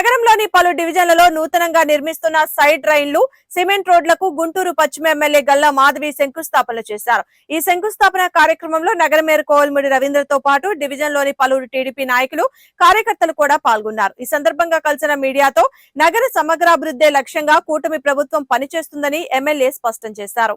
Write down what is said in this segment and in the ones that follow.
నగరంలోని పలు డివిజన్లలో నూతనంగా నిర్మిస్తున్న సైడ్ రైళ్ళు సిమెంట్ రోడ్లకు గుంటూరు పశ్చిమ ఎమ్మెల్యే గల్లా మాధవి శంకుస్థాపన చేశారు. ఈ శంకుస్థాపన కార్యక్రమంలో నగర మేయర్ కోవల్ముడి రవీంద్రతో పాటు డివిజన్లోని పలువురు టీడీపీ నాయకులు కార్యకర్తలు కూడా పాల్గొన్నారు. ఈ సందర్భంగా కలిసిన మీడియాతో నగర సమగ్రాభివృద్ధే లక్ష్యంగా కూటమి ప్రభుత్వం పనిచేస్తుందని ఎమ్మెల్యే స్పష్టం చేశారు.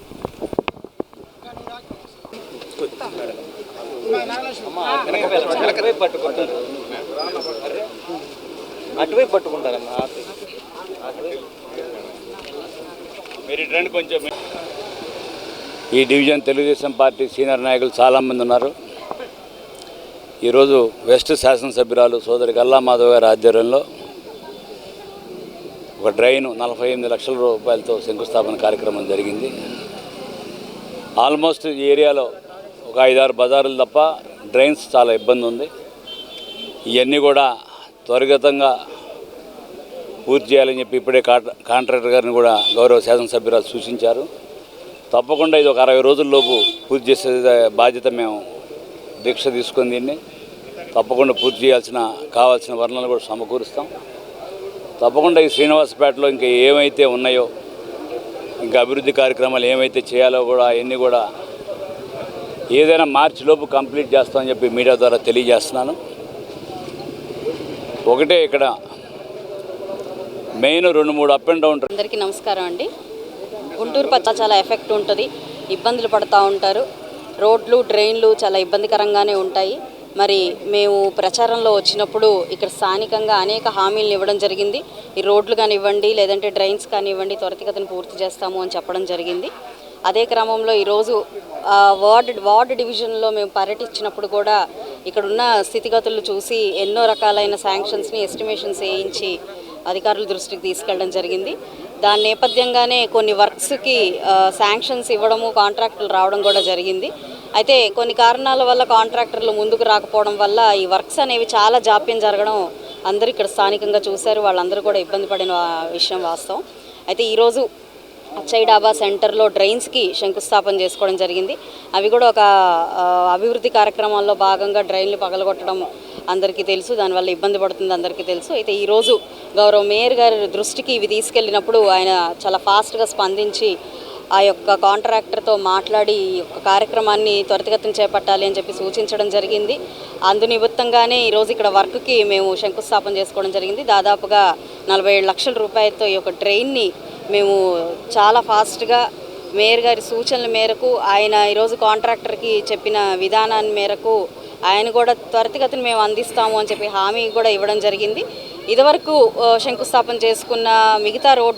అటువైపు పట్టుకుంటారు. అటువైపు పట్టుకుంటారమ్మా మీరు రండి కొంచెం. ఈ డివిజన్ తెలుగుదేశం పార్టీ సీనియర్ నాయకులు చాలామంది ఉన్నారు. ఈరోజు వెస్ట్ శాసనసభ్యురాలు సోదరి గల్లా మాధవ్ గారి ఆధ్వర్యంలో ఒక డ్రైన్ నలభై ఎనిమిది లక్షల రూపాయలతో శంకుస్థాపన కార్యక్రమం జరిగింది. ఆల్మోస్ట్ ఈ ఏరియాలో ఒక ఐదారు బజారులు తప్ప డ్రైన్స్ చాలా ఇబ్బంది ఉంది. ఇవన్నీ కూడా త్వరిగతంగా పూర్తి చేయాలని చెప్పి ఇప్పుడే కాంట్రాక్టర్ గారిని కూడా గౌరవ శాసనసభ్యురాలు సూచించారు. తప్పకుండా ఇది ఒక అరవై రోజుల్లోపు పూర్తి చేసే బాధ్యత మేము దీక్ష తీసుకుని దీన్ని తప్పకుండా పూర్తి చేయాల్సిన కావాల్సిన వర్ణాలు కూడా సమకూరుస్తాం. తప్పకుండా ఈ శ్రీనివాసపేటలో ఇంకా ఏమైతే ఉన్నాయో ఇంకా అభివృద్ధి కార్యక్రమాలు ఏమైతే చేయాలో కూడా అవన్నీ కూడా ఏదైనా మార్చి లోపు కంప్లీట్ చేస్తామని చెప్పి మీడియా ద్వారా తెలియజేస్తున్నాను. ఒకటే ఇక్కడ మెయిన్ రెండు మూడు అప్ అండ్ డౌన్ అందరికీ నమస్కారం అండి. గుంటూరు పచ్చ చాలా ఎఫెక్ట్ ఉంటుంది. ఇబ్బందులు పడుతూ ఉంటారు. రోడ్లు డ్రైన్లు చాలా ఇబ్బందికరంగానే ఉంటాయి. మరి మేము ప్రచారంలో వచ్చినప్పుడు ఇక్కడ స్థానికంగా అనేక హామీలను ఇవ్వడం జరిగింది. ఈ రోడ్లు కానివ్వండి లేదంటే డ్రైన్స్ కానివ్వండి త్వరితగతిని పూర్తి చేస్తాము అని చెప్పడం జరిగింది. అదే క్రమంలో ఈరోజు వార్డ్ వార్డ్ డివిజన్లో మేము పర్యటించినప్పుడు కూడా ఇక్కడున్న స్థితిగతులు చూసి ఎన్నో రకాలైన శాంక్షన్స్ని ఎస్టిమేషన్స్ వేయించి అధికారుల దృష్టికి తీసుకెళ్ళడం జరిగింది. దాని నేపథ్యంగానే కొన్ని వర్క్స్కి శాంక్షన్స్ ఇవ్వడము కాంట్రాక్టులు రావడం కూడా జరిగింది. అయితే కొన్ని కారణాల వల్ల కాంట్రాక్టర్లు ముందుకు రాకపోవడం వల్ల ఈ వర్క్స్ అనేవి చాలా జాప్యం జరగడం అందరూ ఇక్కడ స్థానికంగా చూశారు. వాళ్ళందరూ కూడా ఇబ్బంది పడిన విషయం వాస్తవం. అయితే ఈరోజు అచ్చయ్య డాబా సెంటర్లో డ్రైన్స్కి శంకుస్థాపన చేసుకోవడం జరిగింది. అవి కూడా ఒక అభివృద్ధి కార్యక్రమాల్లో భాగంగా డ్రైన్లు పగలగొట్టడం అందరికీ తెలుసు. దానివల్ల ఇబ్బంది పడుతుంది అందరికీ తెలుసు. అయితే ఈరోజు గౌరవ మేయర్ గారి దృష్టికి ఇవి తీసుకెళ్ళినప్పుడు ఆయన చాలా ఫాస్ట్గా స్పందించి ఆ యొక్క కాంట్రాక్టర్తో మాట్లాడి ఈ యొక్క కార్యక్రమాన్ని త్వరితగతిని చేపట్టాలి అని చెప్పి సూచించడం జరిగింది. అందు నిమిత్తంగానే ఈరోజు ఇక్కడ వర్క్కి మేము శంకుస్థాపన చేసుకోవడం జరిగింది. దాదాపుగా నలభై ఏడు లక్షల రూపాయలతో ఈ యొక్క డ్రైన్ని మేము చాలా ఫాస్ట్గా మేయర్ గారి సూచనల మేరకు ఆయన ఈరోజు కాంట్రాక్టర్కి చెప్పిన విధానాన్ని మేరకు ఆయన కూడా త్వరితగతిని మేము అందిస్తాము అని చెప్పి హామీ కూడా ఇవ్వడం జరిగింది. ఇదివరకు శంకుస్థాపన చేసుకున్న మిగతా రోడ్